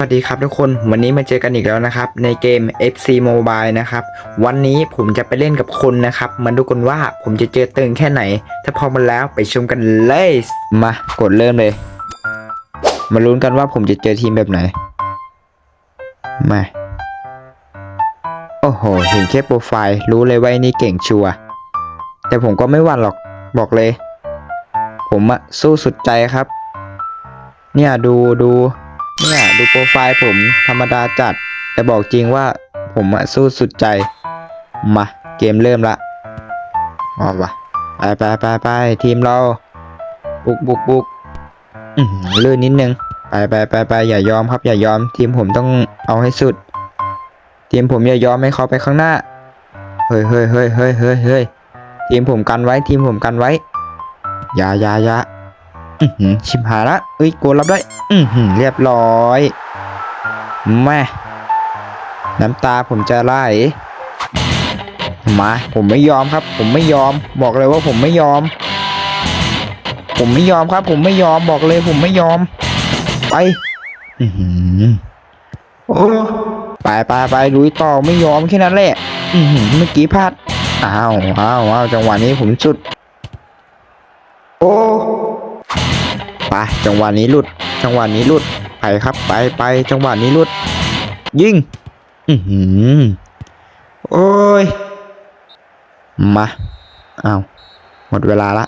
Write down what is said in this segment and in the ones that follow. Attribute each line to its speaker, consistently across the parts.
Speaker 1: สวัสดีครับทุกคนวันนี้มาเจอกันอีกแล้วนะครับ ในเกม FC Mobile นะครับ วันนี้ผมจะไปเล่นกับคนนะครับมาดูกันว่าผมจะเจอตึงแค่ไหน ถ้าพร้อมมาแล้วไปชมกันเลยมากดเริ่มเลย มาลุ้นกันว่าผมจะเจอทีมแบบไหนมาโอ้โห เห็นแค่โปรไฟล์รู้เลยว่านี่เก่งชัวร์แต่ผมก็ไม่หวั่นหรอกบอกเลย ผมอะสู้สุดใจครับ เนี่ยดูดู ดูโปรไฟล์ผมธรรมดาจัด แต่บอกจริงว่าผมอะสู้สุดใจ มา เกมเริ่มละอ๋อวะไปไปไปไปทีมเรา บุกบุกบุกลื่นนิดนึง ไปไปไปไปอย่ายอมครับ อย่ายอม ทีมผมต้องเอาให้สุด ทีมผมอย่ายอมให้เขาไปข้างหน้า เฮ้ยเฮ้ยเฮ้ยเฮ้ยเฮ้ยเฮ้ยทีมผมกันไว้ ทีมผมกันไว้ อย่าอย่าอย่า ชิมหาละเอ้ยโกรับได้ อือหือเรียบร้อยแม่น้ำตาผมจะไหลมา ผมไม่ยอมครับ ผมไม่ยอม บอกเลยว่าผมไม่ยอม ผมไม่ยอมครับ ผมไม่ยอมบอกเลยผมไม่ยอม ไปอือหือโอ้ไปไปไปลุยต่อไม่ยอมแค่นั้นแหละ อือหือเมื่อกี้พลาดอ้าวอ้าวอ้าวจังหวะนี้ผมสุด โอ้ ไปจังหวะนี้หลุด จังหวะนี้หลุดไปครับไปไปจังหวะนี้หลุด ยิง อือหือโอ้ย มาอ้าวหมดเวลาละ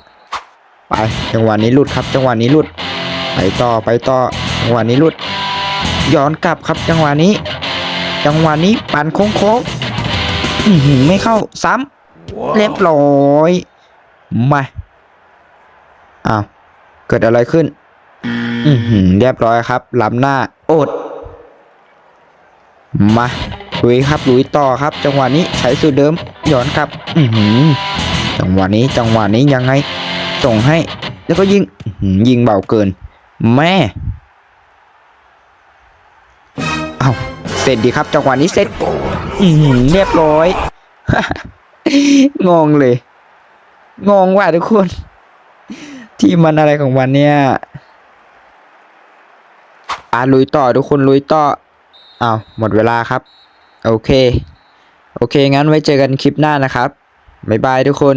Speaker 1: ไปจังหวะนี้หลุดครับ จังหวะนี้หลุด ไปต่อไปต่อจังหวะนี้หลุด ย้อนกลับครับจังหวะนี้ จังหวะนี้ปั่นโค้งๆอื้อหือไม่เข้าซ้ำเรียบร้อยมาอ้าว เกิดอะไรขึ้น อือหือเรียบร้อยครับล้ำหน้า โอด มาลุยครับลุยต่อครับ จังหวะนี้ใช้สูตรเดิมย้อนกลับ อือหือจังหวะนี้จังหวะนี้ยังไง ส่งให้ แล้วก็ยิงยิงเบาเกิน แม่เอาเสร็จดีครับ จังหวะนี้เสร็จอือหือเรียบร้อยงงเลย งงว่ะทุกคน ที่มันอะไรของมันเนี่ยอะลุยต่อทุกคนลุยต่ออ้าวหมดเวลาครับ โอเค โอเค งั้นไว้เจอกันคลิปหน้านะครับ บ๊ายบายทุกคน